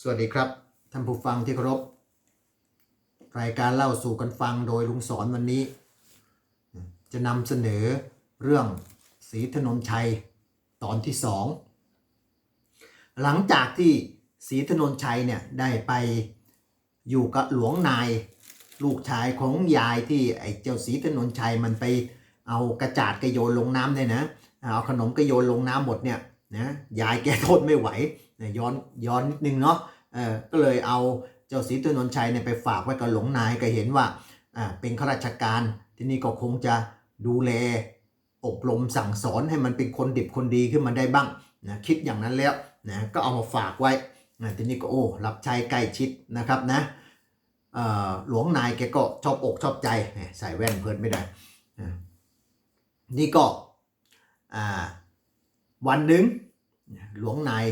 สวัสดีครับท่านผู้ฟังที่เคารพ รายการเล่าสู่กันฟังโดยลุงสอนวันนี้ จะนำเสนอเรื่องศรีถนนชัยตอนที่สองหลังจากที่ศรีถนนชัยเนี่ยได้ไปอยู่กับหลวงนายลูกชายของยายที่ไอ้เจ้าศรีถนนชัยมันไปเอากระจาดกระโยนลงน้ำเนี่ยนะเอาขนมกระโยนลงน้ำหมดเนี่ย นะยายแกทนไม่ไหวเนี่ยย้อนย้อนนิดนึงเนาะเออก็เลยเอาเจ้าศรีถนนชัยเนี่ยไปฝากไว้กับหลวงนายก็เห็นว่าอ่าเป็นข้าราชการที่นี่ก็คงจะดูแลอบรมสั่งสอนให้มันเป็นคนดิบคนดีขึ้นมาได้บ้างนะคิดอย่างนั้นแล้วนะก็เอามาฝากไว้นะทีนี้ก็โอ้รับใช้ใกล้ชิดนะครับนะหลวงนายแกก็ชอบอกชอบใจใส่แว่นเพิ่นไม่ได้นี่ก็วันหนึ่ง หลวงนาย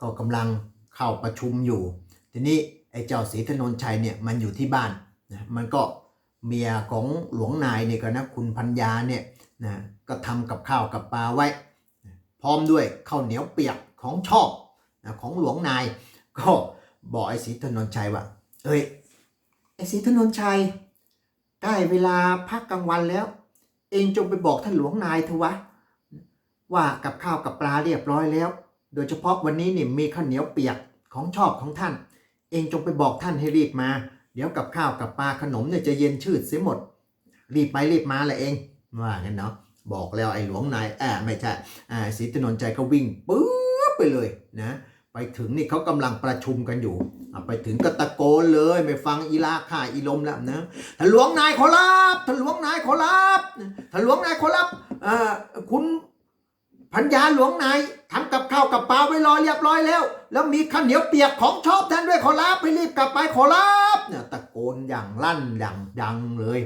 ก็กำลังเข้าประชุมอยู่ ทีนี้ไอ้เจ้าศรีถนนชัยเนี่ยมันอยู่ที่บ้านนะมันก็เมียของหลวงนายเนี่ยก็นะคุณพัญญาเนี่ยนะก็ทำกับข้าวกับปลาไว้ พร้อมด้วยข้าวเหนียวเปียกของชอบนะของหลวงนาย ก็บอกไอ้ศรีถนนชัยว่าเอ้ยไอ้ศรีถนนชัยได้เวลาพักกลางวันแล้ว เองจงไปบอกท่านหลวงนายเถอะวะ ว่ากับข้าวกับปลาเรียบร้อยแล้ว โดยเฉพาะวันนี้นี่มีข้าวเหนียวเปียกของชอบของท่าน เองจงไปบอกท่านให้รีบมา เดี๋ยวกับข้าวกับปลาขนมเนี่ยจะเย็นชืดเสียหมด รีบไปรีบมาแหละเองว่างั้นเนาะบอกแล้วไอ้หลวงนายแอบไม่ใช่อ่าศรีถนนใจก็วิ่งปื๊บไปเลยนะไปถึงนี่เขากำลังประชุมกันอยู่ ไปถึงก็ตะโกนเลยไม่ฟังอีลาข่าอีลมแล้วนะท่านหลวงนายขอรับท่านหลวงนายขอรับท่านหลวงนายขอรับอ่าคุณ พัญญาหลวงนายทำกับข้าวกับปลาไว้รอเรียบร้อยแล้ว แล้วมีข้าวเหนียวเปียกของชอบท่านด้วยขอรับให้รีบกลับไปขอรับเนี่ยตะโกนอย่างลั่นอย่างดังเลย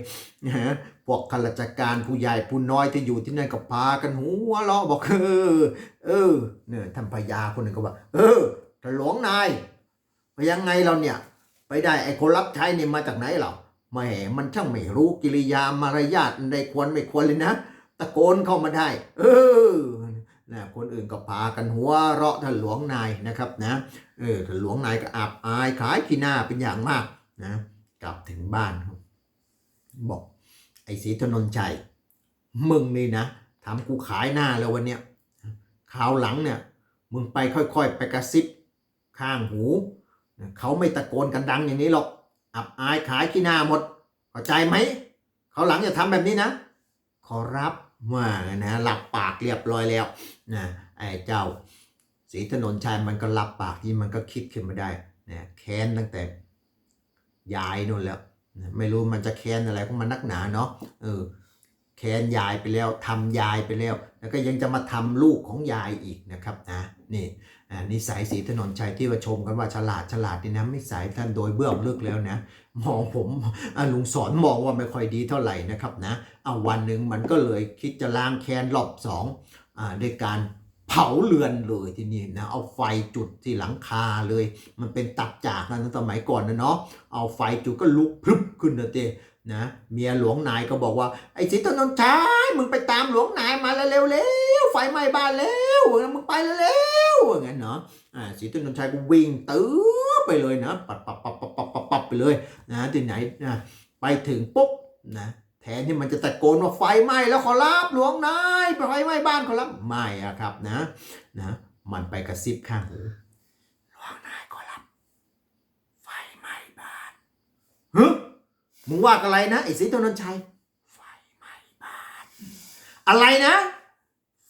นะฮะพวกข้าราชการผู้ใหญ่ผู้น้อยที่อยู่ที่นั่นก็พากันหัวเราะบอกเออเออเนี่ยท่านพญาคนหนึ่งก็บอกเออท่านหลวงนายไปยังไงเราเนี่ย ไปได้ไอ้คนรับใช้นี่มาจากไหนเราแหมมันช่างไม่รู้กิริยามารยาทใดควรไม่ควรเลยนะ ตะโกนเข้ามาได้ เออ นะคนอื่นก็พากันหัวเราะท่านหลวงนายนะครับนะเออท่านหลวงนายก็อับอายขายขี้หน้าเป็นอย่างมากนะกลับถึงบ้านบอกไอ้ศรีถนนชัยมึงนี่นะทำกูขายหน้าแล้ววันเนี้ยคราวหลังเนี่ยมึงไปค่อยๆ ไปกระซิบข้างหูเขาไม่ตะโกนกันดังอย่างนี้หรอก อับอายขายขี้หน้าหมดเข้าใจไหมเขาหลังอย่าทำแบบนี้นะ ขอรับ ว่านะหลับปากเรียบร้อยแล้วนะไอ้เจ้าศรีถนนชัยมันก็หลับปากที่มันก็คิดขึ้นมาได้นะแค้นตั้งแต่ยายนู่นแล้วนะไม่รู้มันจะแค้นอะไรของมันนักหนาเนาะเออแค้นยายไปแล้วทำยายไปแล้ว แล้วก็ยังจะมาทำลูกของยายอีกนะครับนะนี่ นิสัยสีถนนชัยที่ว่าชมกันว่าฉลาดฉลาดนี่นะไม่สายท่านโดยเบื้องลึกแล้วนะมองผมลุงสอนมองว่าไม่ค่อยดีเท่าไหร่นะครับนะเอาวันหนึ่งมันก็เลยคิดจะล้างแค้นรอบสองอ่าด้วยการเผาเรือนเลยทีนี่นะเอาไฟจุดที่หลังคาเลย มันเป็นตับจากนั้นสมัยก่อนนะเนาะเอาไฟจุดก็ลุกพรึบขึ้นนะเต้นะเมียหลวงนายก็บอกว่าไอ้สิทธนนท์ชายมึงไปตามหลวงนายมาเร็วเร็ว ไฟไหม้บ้านแล้วมึงไปเร็วอย่างนั้นเนาะอ่าสิทธนนท์ชายก็วิ่งตื้อไปเลยนะปัดปับปับปับปับปับปับไปเลยนะที่ไหนนะไปถึงปุ๊บนะแทนที่มันจะตะโกนว่าไฟไหม้แล้วขอรับหลวงนายไฟไหม้บ้านขอรับไม่อะครับนะนะมันไปกระซิบข้างหูหลวงนายขอรับ ไฟไหม้บ้านฮึมึงว่าอะไรนะไอ้ศรีถนนชัยไฟไหม้บ้าน อะไรนะ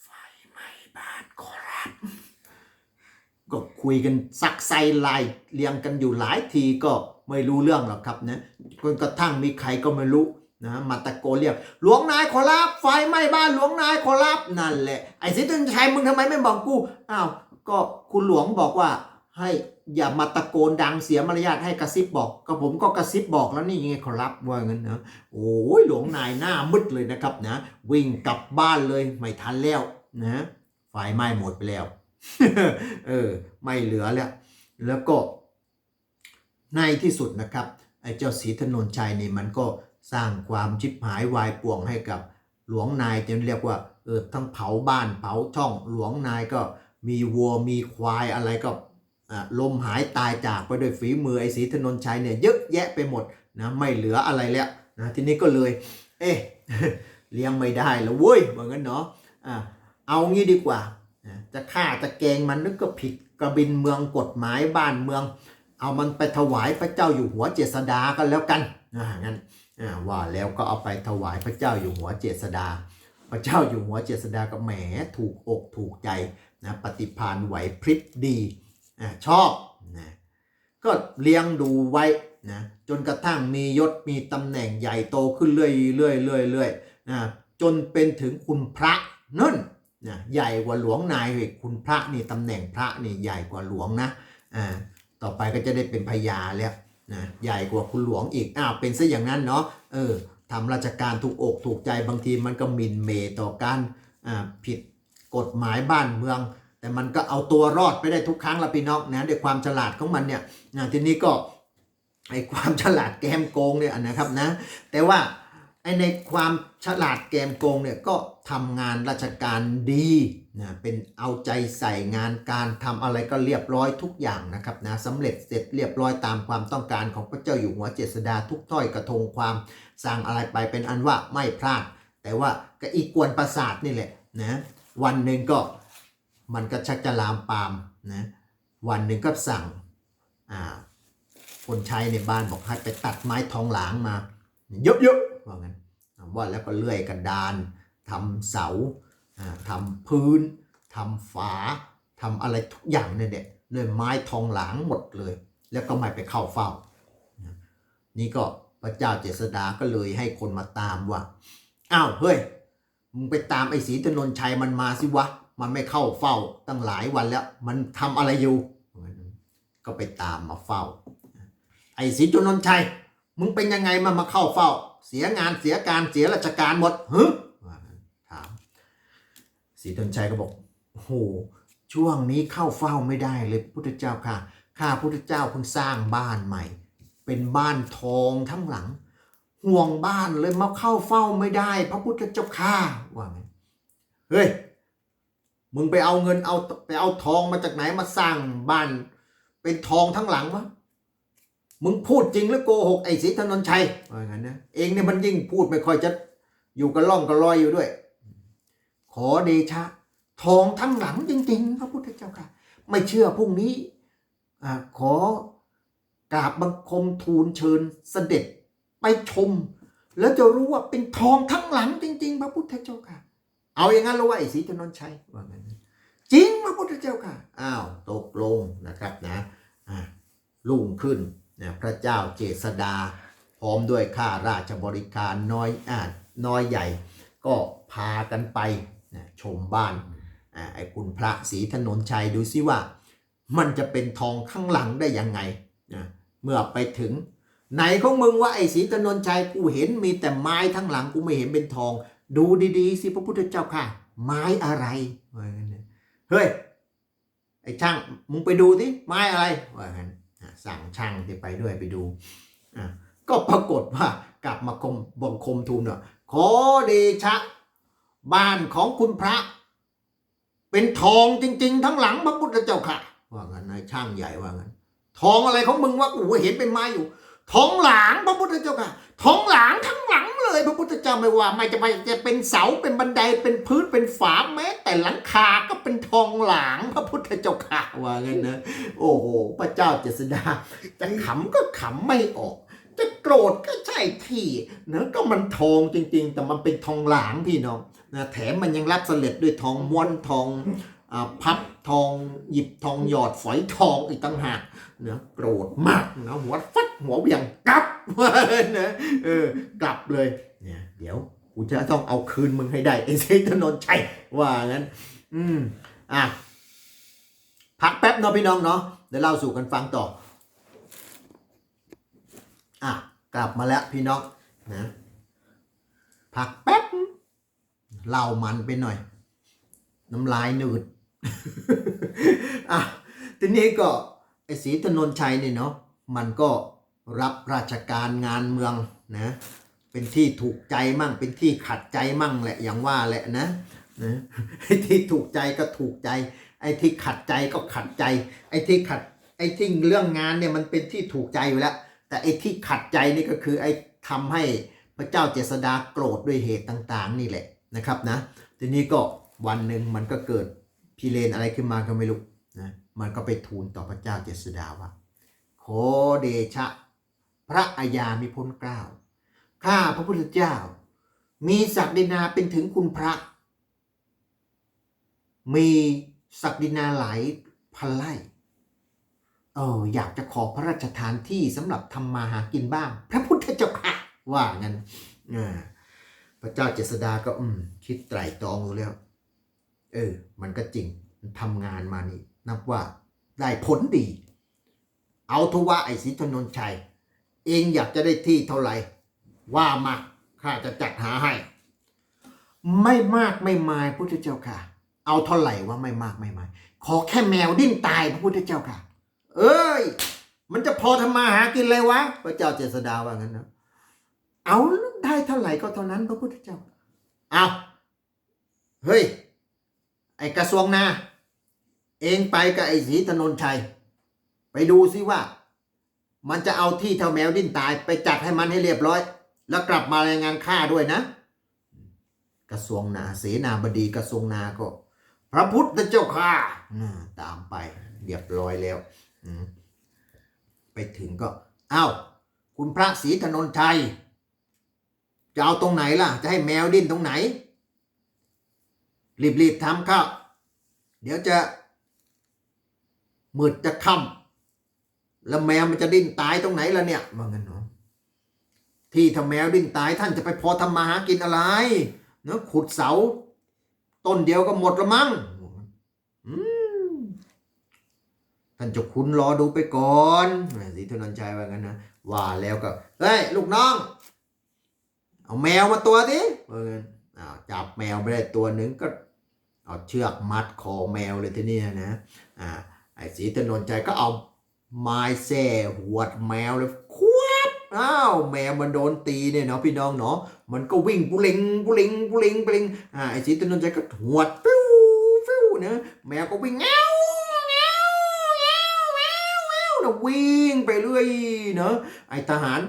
ไฟไหม้บ้านขอรับ ก็คุยกันซักไซไลเรียงกันอยู่หลายทีก็ไม่รู้เรื่องหรอกครับนะจนกระทั่งมีใครก็ไม่รู้นะมาตะโกนเรียกหลวงนายขอรับไฟไหม้บ้านหลวงนายขอรับนั่นแหละไอ้ศรีถนนชัยมึงทำไมไม่บอกกูอ้าวก็คุณหลวงบอกว่าให้อย่ามาตะโกนดังเสียมารยาทให้กระซิบบอกก็ผมก็กระซิบบอกแล้วนี่ไงขอรับว่าเงั้นนะโอ้ยหลวงนายหน้ามืดเลยนะครับนะ วิ่งกลับบ้านเลยไม่ทันแล้วนะไฟไหม้หมดไปแล้ว เออไม่เหลือแล้ว แล้วก็ในที่สุดนะครับไอ้เจ้าศรีถนนชัยนี่มันก็สร้างความชิบหายวายป่วงให้กับหลวงนายจนเรียกว่าเออทั้งเผาบ้านเผาช่องหลวงนายก็มีวัวมีควายอะไรก็ลมหายตายจากไปด้วยฝีมือไอ้ศรีถนนชัยเนี่ยเยอะแยะไปหมดนะไม่เหลืออะไรแล้วนะทีนี้ก็เลย เอ๊ะเลี้ยงไม่ได้แล้วเว้ยเหมือนกันเนาะอ่าเอางี้ดีกว่า จะฆ่าจะแกงมันนึกก็ผิดกระบินเมืองกฎหมายบ้านเมือง เอามันไปถวายพระเจ้าอยู่หัวเจษดากันแล้วกันอ่างั้นว่าแล้วก็เอาไปถวายพระเจ้าอยู่หัวเจษดา พระเจ้าอยู่หัวเจษดาก็แหมถูกอกถูกใจนะปฏิพานไหวพริบดีอชอบนะก็เลี้ยงดูไว้นะจนกระทั่งมียศมีตำแหน่งใหญ่โตขึ้นเรื่อยเรื่อยเรื่อยเรื่อยนะจนเป็นถึงคุณพระนั่น นะใหญ่กว่าหลวงนายอีกคุณพระนี่ตำแหน่งพระนี่ใหญ่กว่าหลวงนะอ่าต่อไปก็จะได้เป็นพญาแล้วนะใหญ่กว่าคุณหลวงอีกอ้าวเป็นซะอย่างนั้นเนาะเออทำราชการถูกอกถูกใจบางทีมันก็มินเมต่อการอ่าผิดกฎหมายบ้านเมือง แต่มันก็เอาตัวรอดไปได้ทุกครั้งละพี่น้องนะด้วยความฉลาดของมันเนี่ยนะทีนี้ก็ไอความฉลาดแกมโกงเนี่ยนะครับนะแต่ว่า ในความฉลาดแกมโกงเนี่ยก็ทำงานราชการดีนะเป็นเอาใจใส่งานการทำอะไรก็เรียบร้อยทุกอย่างนะครับนะสำเร็จเสร็จเรียบร้อยตามความต้องการของพระเจ้าอยู่หัวเจษดาทุกถ้อยกระทงความสร้างอะไรไปเป็นอันว่าไม่พลาด แต่ว่าก็อีกกวนประสาทนี่แหละนะวันหนึ่งก็มันก็ชักจะลามปามนะวันหนึ่งก็สั่งอ่าคนใช้ในบ้านบอกให้ไปตัดไม้ทองหลางมาเยอะๆ ว่างั้นว่าแล้วก็เลื่อยกระดานทำเสาอ่าทำพื้นทำฝาทำอะไรทุกอย่างเนี่ยเนี่ยด้วยไม้ทองหลางหมดเลย แล้วก็ไม่ไปเข้าเฝ้า นี่ก็พระเจ้าเจษดาก็เลยให้คนมาตามว่าอ้าวเฮ้ยมึงไปตามไอ้ศรีถนนชัยมันมาสิวะ มันไม่เข้าเฝ้าตั้งหลายวันแล้ว มันทำอะไรอยู่ ก็ไปตามมาเฝ้า ไอ้ศรีถนนชัยมึงเป็นยังไงมามาเข้าเฝ้า เสียงานเสียการเสียราชการหมดฮึว่างั้นถามศรีถนนชัยก็บอกโอ้โหช่วงนี้เข้าเฝ้าไม่ได้เลยพุทธเจ้าค่ะข้าพุทธเจ้าเพิ่งสร้างบ้านใหม่ เป็นบ้านทองทั้งหลัง ห่วงบ้านเลยมาเข้าเฝ้าไม่ได้ พระพุทธเจ้าข้าว่าไงเฮ้ยมึงไปเอาเงินเอาไปเอาทองมาจากไหนมาสร้างบ้าน เป็นทองทั้งหลังวะ มึงพูดจริงหรือโกหกไอ้ศรีถนนชัยว่างั้นนะเองเนี่ยมันยิ่งพูดไม่ค่อยจะอยู่กับล่องกับลอยอยู่ด้วย ขอเดชะ ทองทั้งหลังจริง ๆ พระพุทธเจ้าค่ะ ไม่เชื่อพรุ่งนี้อาขอกราบบังคมทูลเชิญเสด็จไปชม แล้วจะรู้ว่าเป็นทองทั้งหลังจริง ๆ พระพุทธเจ้าค่ะ เอาอย่างนั้นแล้วว่าไอ้ศรีถนนชัยว่างั้นนะจริงพระพุทธเจ้าค่ะ อ้าวตกลงนะครับนะอ่ารุ่งขึ้น นะพระเจ้าเจษดา พร้อมด้วยข้าราชบริการน้อยอ่าน้อยใหญ่ ก็พากันไปนะชมบ้านไอ้คุณพระศรีถนนชัยดูซิว่า มันจะเป็นทองข้างหลังได้ยังไงนะเมื่อไปถึง ไหนของมึงว่าไอ้ศรีถนนชัยกูเห็นมีแต่ไม้ทั้งหลังกูไม่เห็นเป็นทอง ดูดีๆสิพระพุทธเจ้าค่ะ ไม้อะไรเฮ้ยไอ้ช่างมึงไปดูสิไม้อะไรว่างั้น สั่งช่างที่ไปด้วยไปดูอะก็ปรากฏว่ากลับมาคมบังคมทูลว่าขอเดชะ บ้านของคุณพระ เป็นทองจริง ๆ ทั้งหลังพระพุทธเจ้าค่ะ ว่างั้นนายช่างใหญ่ว่างั้น ทองอะไรของมึงวะกูเห็นเป็นไม้อยู่ ทองหลางพระพุทธเจ้าค่ะทองหลางทั้งหลังเลย พระพุทธเจ้าไม่ว่า ไม่จะไปจะเป็นเสาเป็นบันไดเป็นพื้นเป็นฝาแม้ แต่หลังคาก็เป็นทองหลางพระพุทธเจ้าค่ะว่างั้นนะโอ้โหพระเจ้าเจษดาจะขำก็ขำไม่ออก จะโกรธก็ใช่ที่เนะก็มันทองจริง ๆ แต่มันเป็นทองหลางพี่น้องนะแถมมันยังรับเสล็จด้วยทองม้วนทอง พับทองหยิบทองหยอดฝอยทองอีกต่างหากเนะโกรธมากนะหัวฟัดหัวเบียงกลับนะเออกลับเลยเนี่ยเดี๋ยวกูจะต้องเอาคืนมึงให้ได้ไอ้เซถนนชัยว่างั้น อืมอะพักแป๊บเนาะพี่น้องเนาะเดี๋ยวเล่าสู่กันฟังต่ออะกลับมาแล้วพี่น้องนะพักแป๊บเล่ามันไปหน่อย น้ำลายหนืด อะทีนี้ก็ไอ้ศรีถนนชัยเนี่ยเนาะมันก็รับราชการงานเมืองนะเป็นที่ถูกใจมั่ง เป็นที่ขัดใจมั่งแหละอย่างว่าแหละนะนะไอ้ที่ถูกใจก็ถูกใจ ไอ้ที่ขัดใจก็ขัดใจ ไอ้ที่ขัดไอ้ที่เรื่องงานเนี่ยมันเป็นที่ถูกใจอยู่แล้ว แต่ไอ้ที่ขัดใจนี่ก็คือไอ้ทำให้พระเจ้าเจษดาโกรธด้วยเหตุต่าง ๆ นี่แหละนะครับนะทีนี้ก็วันหนึ่งมันก็เกิด พิเรนอะไรขึ้นมาก็ไม่รู้นะมันก็ไปทูลต่อพระเจ้าเจษดาว่าขอเดชะ พระอาญามิพ้นเกล้าข้าพระพุทธเจ้า มีศักดินาเป็นถึงคุณพระ มีศักดินาหลายพันไร่เอออยากจะขอพระราชทานที่สำหรับทำมาหากินบ้าง พระพุทธเจ้าค่ะว่างั้นพระเจ้าเจษดาก็อืมคิดไตร่ตรองดูแล้ว เออ มันก็จริงทำงานมานี่ นับว่าได้ผลดี เอาทว่าไอ้ศรีธนนชัย เองอยากจะได้ที่เท่าไหร่ ว่ามาข้าจะจัดหาให้ ไม่มากไม่มายพุทธเจ้าค่ะ เอาเท่าไหร่ว่าไม่มากไม่มาย ขอแค่แมวดิ้นตายพระพุทธเจ้าค่ะ เอ้ย มันจะพอทำมาหากินเลยวะ พระเจ้าเจษดาว่างั้นนะเอาได้เท่าไหร่ก็เท่านั้นพระพุทธเจ้า เอาเฮ้ย ไอกระทรวงนา เองไปกับไอ้ศรีถนนชัย ไปดูซิว่า มันจะเอาที่เท่าแมวดิ้นตายไปจัดให้มันให้เรียบร้อย แล้วกลับมารายงานข้าด้วยนะ กระทรวงนาเสนาบดีกระทรวงนาก็ พระพุทธเจ้าข้าอ่าตามไปเรียบร้อยแล้วไปถึงก็อ้าวคุณพระศรีถนนชัยจะเอาตรงไหนล่ะ จะให้แมวดิ้นตรงไหน รีบๆทำเข้าเดี๋ยวจะมืดจะค่ำแล้วแมวมันจะดิ้นตายตรงไหนล่ะเนี่ยว่างั้นเนาะที่ถ้าแมวดิ้นตายท่านจะไปพอทำมาหากินอะไรเนาะขุดเสา ต้นเดียวก็หมดละมั้งท่านจะคุณรอดูไปก่อนแหม่ศรีธนันชัยว่างั้นนะว่าแล้วก็เฮ้ยลูกน้อง เอาแมวมาตัวสิว่างั้นอ้าวจับแมวไปได้ตัวหนึ่งก็ เอาเชือกมัดคอแมวเลยทีนี้นะอ่าไอ้ศรีธนนชัยก็เอาไม้แส่หวดแมวเลยควบอ้าวแมวมันโดนตีเนี่ยเนาะพี่น้องเนาะมันก็วิ่งปุลิงปุลิงปุลิงปุลิงอ่าไอ้ศรีธนนชัยก็หวดฟิวฟิวนะแมวก็วิ่งเงาเงาเงาเงาเงานะวิ่งไปเรื่อยเนาะไอทหาร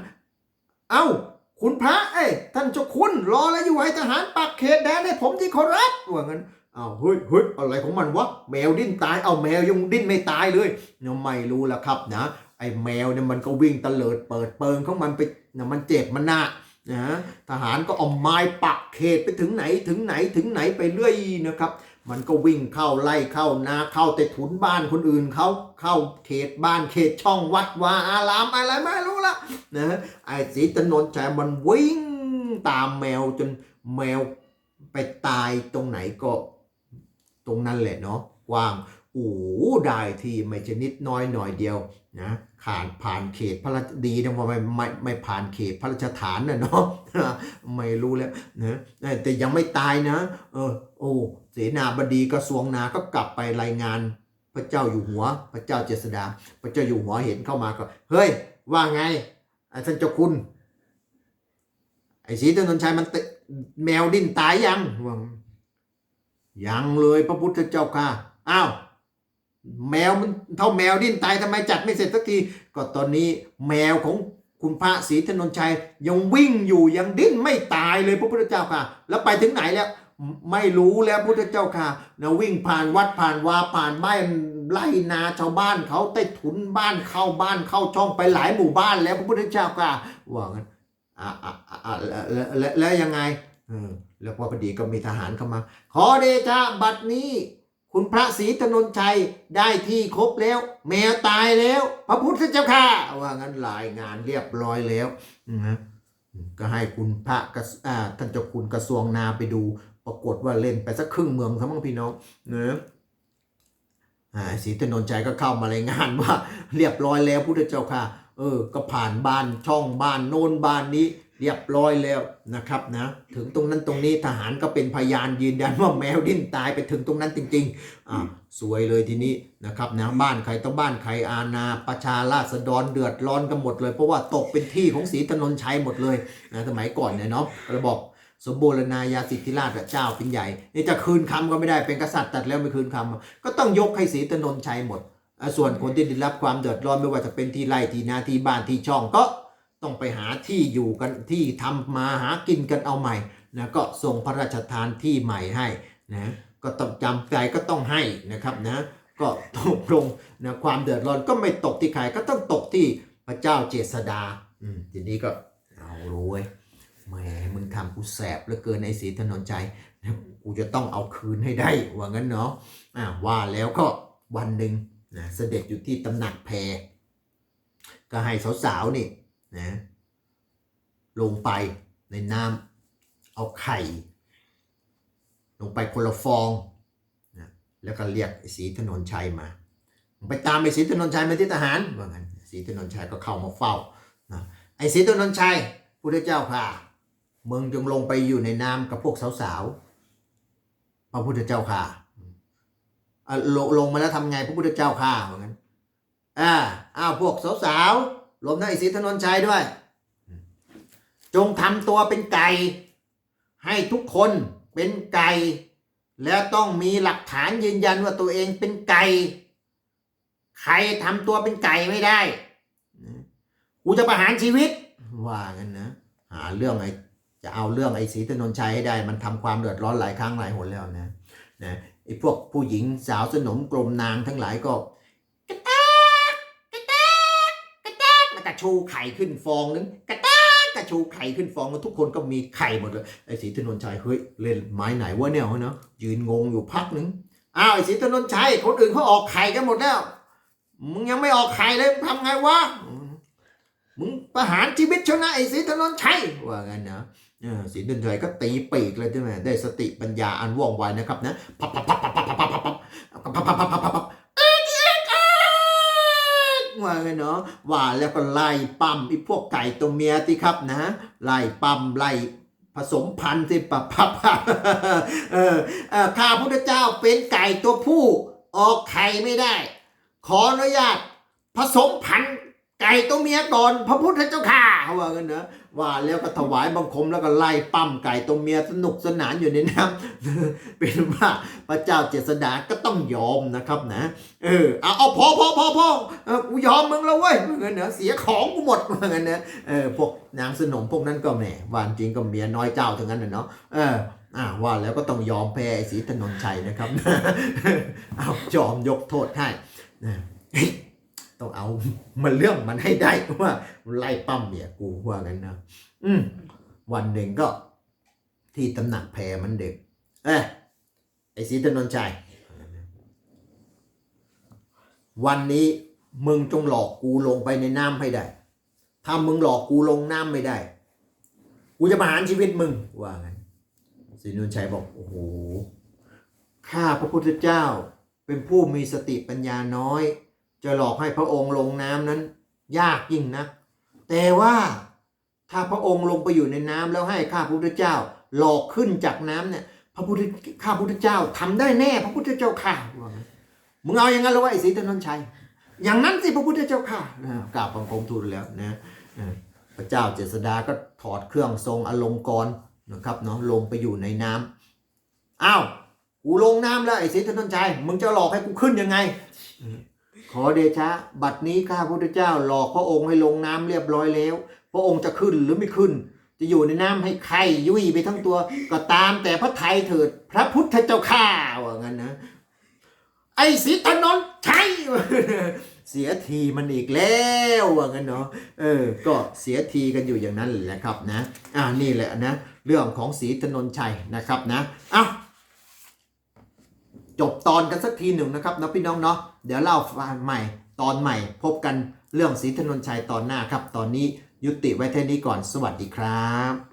เอ้า คุณพระเอ้ยท่านเจ้าคุณ รออะไรอยู่ให้ทหารปักเขตแดนให้ผมที่เคารพว่างั้น เอาเฮ้ยเฮ้ยอะไรของมันวะแมวดิ้นตายเอาแมวยังดิ้นไม่ตายเลยเนี่ยไม่รู้ละครับนะไอ้แมวเนี่ยมันก็วิ่งตะเลิดเปิดเปิงของมันไปนะมันเจ็บมันหน้านะทหารก็เอาไม้ปักเขตไปถึงไหนถึงไหนถึงไหนไปเรื่อยนะครับ มันก็วิ่งเข้าไล่เข้านาเข้าแต่ถุนบ้านคนอื่นเขาเข้าเขตบ้านเขตช่องวัดวาอารามอะไรไม่รู้ละนะไอ้สีถนนชัยมันวิ่งตามแมวจนแมวไปตายตรงไหนก็ รงนั้นแหละเนาะกว้างโอ้ได้ที่ไม่ชนิดน้อยหน่อยเดียวนะผ่านผ่านเขตพระราชดีนะว่าไม่ไม่ไม่ผ่านเขตพระราชฐานนะเนาะไม่รู้แล้วนะแต่ยังไม่ตายนะ เออโอ้เสนาบดีกระทรวงนาก็กลับไปรายงาน พระเจ้าอยู่หัว พระเจ้าเจษฎาพระเจ้าอยู่หัวเห็นเข้ามาก็เฮ้ย ว่าไงไอ้ท่านเจ้าคุณ ไอ้ศรีถนนชัยมันติแมวดิ้นตายยังว่า ยังเลยพระพุทธเจ้าค่ะอ้าวแมวมันเท่าแมวดิ้นตายทำไมจัดไม่เสร็จสักที ก็ตอนนี้แมวของคุณพระศรีธนนชัย ยังวิ่งอยู่ยังดิ้นไม่ตายเลยพระพุทธเจ้าค่ะ แล้วไปถึงไหนแล้ว ไม่รู้แล้วพุทธเจ้าค่ะนะวิ่งผ่านวัดผ่านวาผ่านบ้านไล่นาชาวบ้านเขาใต้ถุนบ้านเข้าบ้านเข้าช่องไปหลายหมู่บ้านแล้วพระพุทธเจ้าค่ะว่างั้นอะอะอะแล้วยังไง แล้วพอพอดีก็มีทหารเข้ามา ขอเดชะบัดนี้ คุณพระศรีธนนชัยได้ที่ครบแล้ว แมวตายแล้ว พระพุทธเจ้าค่ะว่างั้นรายงานเรียบร้อยแล้วนะก็ให้คุณพระกระท่านเจ้าคุณกระทรวงนาไปดู ปรากฏว่าเล่นไปสักครึ่งเมืองทั้งมังพี่น้องเนะอ่าศรีถนนชัยก็เข้ามารายงานว่า เรียบร้อยแล้วพุทธเจ้าค่ะ เออ ก็ผ่านบ้านช่องบ้านโน้นบ้านนี้ เรียบร้อยแล้วนะครับนะถึงตรงนั้นตรงนี้ทหารก็เป็นพยานยืนยันว่าแมวดิ้นตายไปถึงตรงนั้นจริงๆอ่าสวยเลยทีนี้นะครับนะบ้านใครต้องบ้านใครอาณาประชาราษฎรเดือดร้อนกันหมดเลยเพราะว่าตกเป็นที่ของศรีถนนชัยหมดเลยนะสมัยก่อนเนี่ยเนาะระบอกสมบูรณาญาสิทธิราชเจ้าเป็นใหญ่ นี่จะคืนคำก็ไม่ได้เป็นกษัตริย์ตัดแล้วไม่คืนคำก็ต้องยกให้ศรีถนนชัยหมด ส่วนคนที่ได้รับความเดือดร้อนไม่ว่าจะเป็นที่ไร่ที่นาที่บ้านที่ช่องก็ ต้องไปหาที่อยู่กันที่ทำมาหากินกันเอาใหม่นะก็ส่งพระราชทานที่ใหม่ให้นะก็ต้องจำใจก็ต้องให้นะครับนะก็ตกลงนะความเดือดร้อนก็ไม่ตกที่ใครก็ต้องตกที่พระเจ้าเจษดาอืมทีนี้ก็เอารู้เว้ยแหมมึงทำกูแสบเหลือเกินไอ้สีถนนใจนะกูจะต้องเอาคืนให้ได้ว่างั้นเนาะอ่าว่าแล้วก็วันหนึ่งนะเสด็จอยู่ที่ตำหนักแพรก็ให้สาวๆนี่ นะลงไปในน้ำเอาไข่ ลงไปคนละฟองนะแล้วก็เรียกไอ้ศรีถนนชัยมาไปตามไอ้ศรีถนนชัยมาที่ทหารว่างั้นศรีถนนชัยก็เข้ามาเฝ้านะไอ้ศรีถนนชัยพุทธเจ้าค่ะมึงจงลงไปอยู่ในน้ำกับพวกสาวๆพระพุทธเจ้าค่ะอะลงลงมาแล้วทำไงพระพุทธเจ้าค่ะว่างั้นอ่าอ้าวพวกสาวๆ รวมทั้งไอ้ศรีถนนชัยด้วย จงทำตัวเป็นไก่ ให้ทุกคนเป็นไก่ แล้วต้องมีหลักฐานยืนยันว่าตัวเองเป็นไก่ ใครทำตัวเป็นไก่ไม่ได้กูจะประหารชีวิต ว่ากันนะ หาเรื่องไอ้จะเอาเรื่องไอ้ศรีถนนชัยให้ได้ มันทำความเดือดร้อนหลายครั้งหลายหนแล้วนะนะไอ้พวกผู้หญิงสาวสนมกลมนางทั้งหลายก็กระแตกกระแตกก กระชูไข่ขึ้นฟองนึงกระตกกระชูไข่ขึ้นฟองแล้วทุกคนก็มีไข่หมดเลยไอ้ศรีถนนชัยเฮ้ยเล่นไม้ไหนวะเนี่ยเนาะยืนงงอยู่พักนึงอ้าวไอ้ศรีถนนชัยคนอื่นเขาออกไข่กันหมดแล้วมึงยังไม่ออกไข่เลยมึงทำไงวะมึงประหารชีวิตชนะไอ้ศรีถนนชัยว่างั้นนะเออศรีถนนชัยก็ตีปีกเลยใช่ไหมได้สติปัญญาอันว่องไวนะครับนะพับพับพับพับพับพับพับพับพับพับพับพับพับพับ ว่าะว่าแล้วก็ไล่ปั๊มไอ้พวกไก่ตัวเมียที่ครับนะไล่ปั๊มไล่ผสมพันธุ์สิปะพับเออข้าพุทธเจ้าเป็นไก่ตัวผู้ ออกไข่ไม่ได้ ขออนุญาตผสมพันธุ์ ไก่ตัวเมียก่อนพระพุทธเจ้าค่ะว่ากันนะว่าแล้วก็ถวายบังคมแล้วก็ไล่ปั้มไก่ตัวเมียสนุกสนานอยู่ในน้ำเป็นว่าพระเจ้าเจษดาก็ต้องยอมนะครับนะเออเอาเอาพอพอพอพอเออกูยอมมึงแล้วเว้ยว่างั้นเนอะเสียของกูหมดว่างั้นนะเออพวกนางสนมพวกนั้นก็แหมวานจริงก็เมียน้อยเจ้าทั้งนั้นนะเนาะเอออ่าว่าแล้วก็ต้องยอมแพ้ไอ้ศรีถนนชัยนะครับเอายอมยกโทษให้นะ ต้องเอามันเรื่องมันให้ได้ว่าไล่ปั้มเมียกูว่ากันนะอืมวันหนึ่งก็ ที่ตำหนักแพรมันเด็ก เอ้ไอ้ศรีถนนชัยวันนี้มึงจงหลอกกูลงไปในน้ำให้ได้ ถ้ามึงหลอกกูลงน้ำไม่ได้ กูจะประหารชีวิตมึง ว่าไงั้นศรีนนชัยบอก โอ้โห ข้าพระพุทธเจ้าเป็นผู้มีสติปัญญาน้อย จะหลอกให้พระองค์ลงน้ำนั้น ยากยิ่งนักแต่ว่าถ้าพระองค์ลงไปอยู่ในน้ำแล้วให้ข้าพุทธเจ้า หลอกขึ้นจากน้ำเนี่ยพระพุทธข้าพุทธเจ้าทำได้แน่ พระพุทธเจ้าค่ะว่างมึงเอาอย่างนั้นแล้ววะไอ้ศรีถนนชัย อย่างนั้นสิพระพุทธเจ้าค่ะนะกราบบังคมทูลแล้วนะพระเจ้าเจษดาก็ถอดเครื่องทรงอลงกรนะครับเนาะลงไปอยู่ในน้ำอ้าวกูลงน้ำแล้วไอ้ศรีถนนชัยมึงจะหลอกให้กูขึ้นยังไง ขอเดชะ บัดนี้ข้าพุทธเจ้าหลอกพระองค์ให้ลงน้ำเรียบร้อยแล้ว พระองค์จะขึ้นหรือไม่ขึ้น จะอยู่ในน้ำให้ไข่ยุ่ยไปทั้งตัว ก็ตามแต่พระไทยเถิด พระพุทธเจ้าข้าว่างั้นนะ ไอ้ศรีถนนชัยเสียทีมันอีกแล้วว่างั้นเนาะเออ ก็เสียทีกันอยู่อย่างนั้นแหละครับนะ อ่านี่แหละนะ เรื่องของศรีถนนชัยนะครับนะเอ้า จบตอนกันสักทีหนึ่งนะครับนะพี่น้องเนาะเดี๋ยวเล่าฟังใหม่ตอนใหม่พบกันเรื่องศรีถนนชัยตอนหน้าครับ ตอนนี้ยุติไว้แค่นี้ก่อนสวัสดีครับ